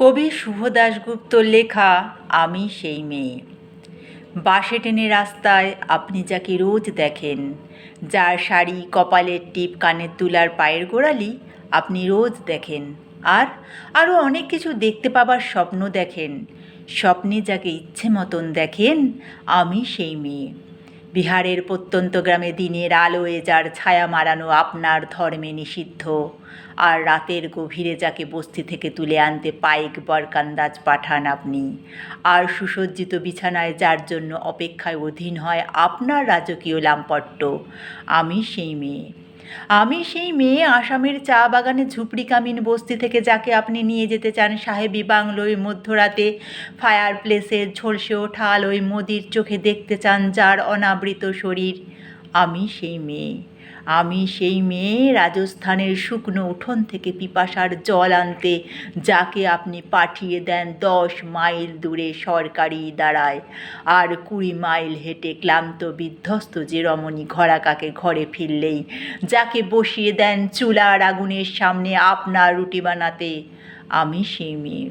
কবি শুভ দাশগুপ্ত লেখা, আমি সেই মেয়ে। বাসে টেনে রাস্তায় আপনি যাকে রোজ দেখেন, যার শাড়ি, কপালের টিপ, কানের তুলার পায়ের গোড়ালি আপনি রোজ দেখেন। আর আরও অনেক কিছু দেখতে পাবার স্বপ্ন দেখেন, স্বপ্নে যাকে ইচ্ছে মতন দেখেন, আমি সেই মেয়ে। বিহারের প্রত্যন্ত গ্রামে দিনের আলোয় যার ছায়া মারানো আপনার ধর্মে নিষিদ্ধ, আর রাতের গভীরে যাকে বস্তি থেকে তুলে আনতে পাইক বরকান্দাজ পাঠান আপনি, আর সুসজ্জিত বিছানায় যার জন্য অপেক্ষায় অধীন হয় আপনার রাজকীয় লাম্পট্য, আমি সেই মেয়ে। আমি সেই মেয়ে আসামের চা বাগানে ঝুপড়ি কামিন বস্তি থেকে যাকে আপনি নিয়ে যেতে চান সাহেবি বাংলোয় মধ্যরাতে ফায়ার প্লেসের ঝলসে ওঠা আলোয় মোদির চোখে দেখতে চান যার অনাবৃত শরীর। আমি সেই মেয়ে। আমি সেই মেয়ে রাজস্থানের শুকনো উঠোন থেকে পিপাসার জল আনতে, যাকে আপনি পাঠিয়ে দেন দশ মাইল দূরে সরকারি দাঁড়ায় আর কুড়ি মাইল হেঁটে ক্লান্ত বিধ্বস্ত যে রমণী ঘোড়াকাকে ঘরে ফিরলেই, যাকে বসিয়ে দেন চুলার আগুনের সামনে আপনার রুটি বানাতে, আমি সেই মেয়ে।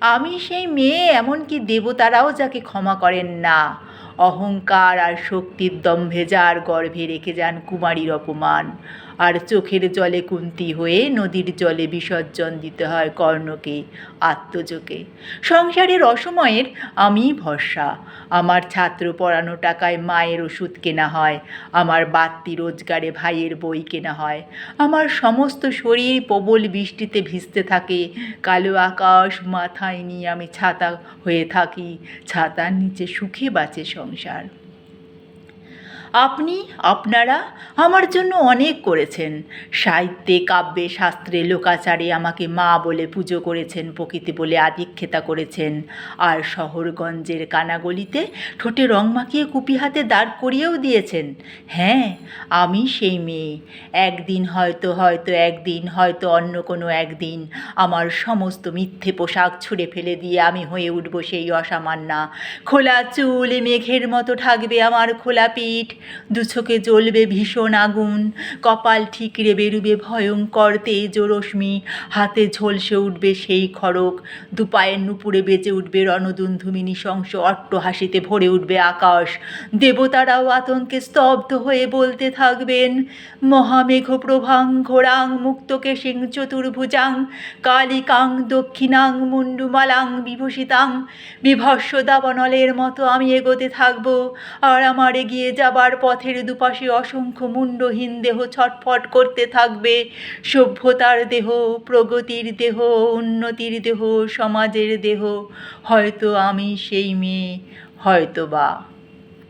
আমি সেই মেয়ে, এমনকি দেবতারাও যাকে ক্ষমা করেন না। অহংকার আর শক্তির দম্ভে যার গর্ভে রেখে যান কুমারীর অপমান। আর চোখের জলে কুন্তি হয়ে নদীর জলে বিসর্জন দিতে হয় কর্ণকে, আত্মজোকে। সংসারের অসময়ের আমি ভরসা। আমার ছাত্র পড়ানো টাকায় মায়ের ওষুধ কেনা হয়, আমার বাড়তি রোজগারে ভাইয়ের বই কেনা হয়। আমার সমস্ত শরীর প্রবল বৃষ্টিতে ভিজতে থাকে, কালো আকাশ মাথায় নিয়ে আমি ছাতা হয়ে থাকি, ছাতার নিচে সুখে বাঁচে সংসার। আপনি, আপনারা আমার জন্য অনেক করেছেন। সাহিত্যে, কাব্যে, শাস্ত্রে, লোকাচারে আমাকে মা বলে পুজো করেছেন, প্রকৃতি বলে আদিক্ষেতা করেছেন। আর শহরগঞ্জের কানাগলিতে ঠোঁটে রং মাখিয়ে কুপি হাতে দাঁড় করিয়েও দিয়েছেন। হ্যাঁ আমি সেই মেয়ে। একদিন হয়তো হয়তো একদিন, হয়তো অন্য কোনো একদিন আমার সমস্ত মিথ্যে পোশাক ছুঁড়ে ফেলে দিয়ে আমি হয়ে উঠব সেই অসামান্যা খোলা চুল, মেঘের মতো ঢাকবে আমার খোলা পিঠ। দুচোখে জ্বলবে ভীষণ আগুন, কপাল ঠিকরে বেরুবে ভয়ঙ্কর তেজ রশ্মি, হাতে ঝলসে উঠবে সেই খড়ক দুপায়ের নুপুরে বেঁচে উঠবে রণদুন্ধুমি অট্ট হাসিতে ভরে উঠবে আকাশ, দেবতারাও আতঙ্কে স্তব্ধ হয়ে বলতে থাকবেন, মহামেঘ প্রভাং ঘোরাং মুক্তকে সিং চতুর্ভুজাং, কালিকাং দক্ষিণাং মুন্ডুমালাং বিভূষিতাং বিভস্য দাবানলের মতো আমি এগোতে থাকব, আর আমার এগিয়ে যাবার পথের দুপাশে অসংখ্য মুন্ডহীন দেহ ছটফট করতে থাকবে। সভ্যতার দেহ, প্রগতির দেহ, উন্নতির দেহ, সমাজের দেহ। হয়তো আমি সেই মেয়ে হয়তো বা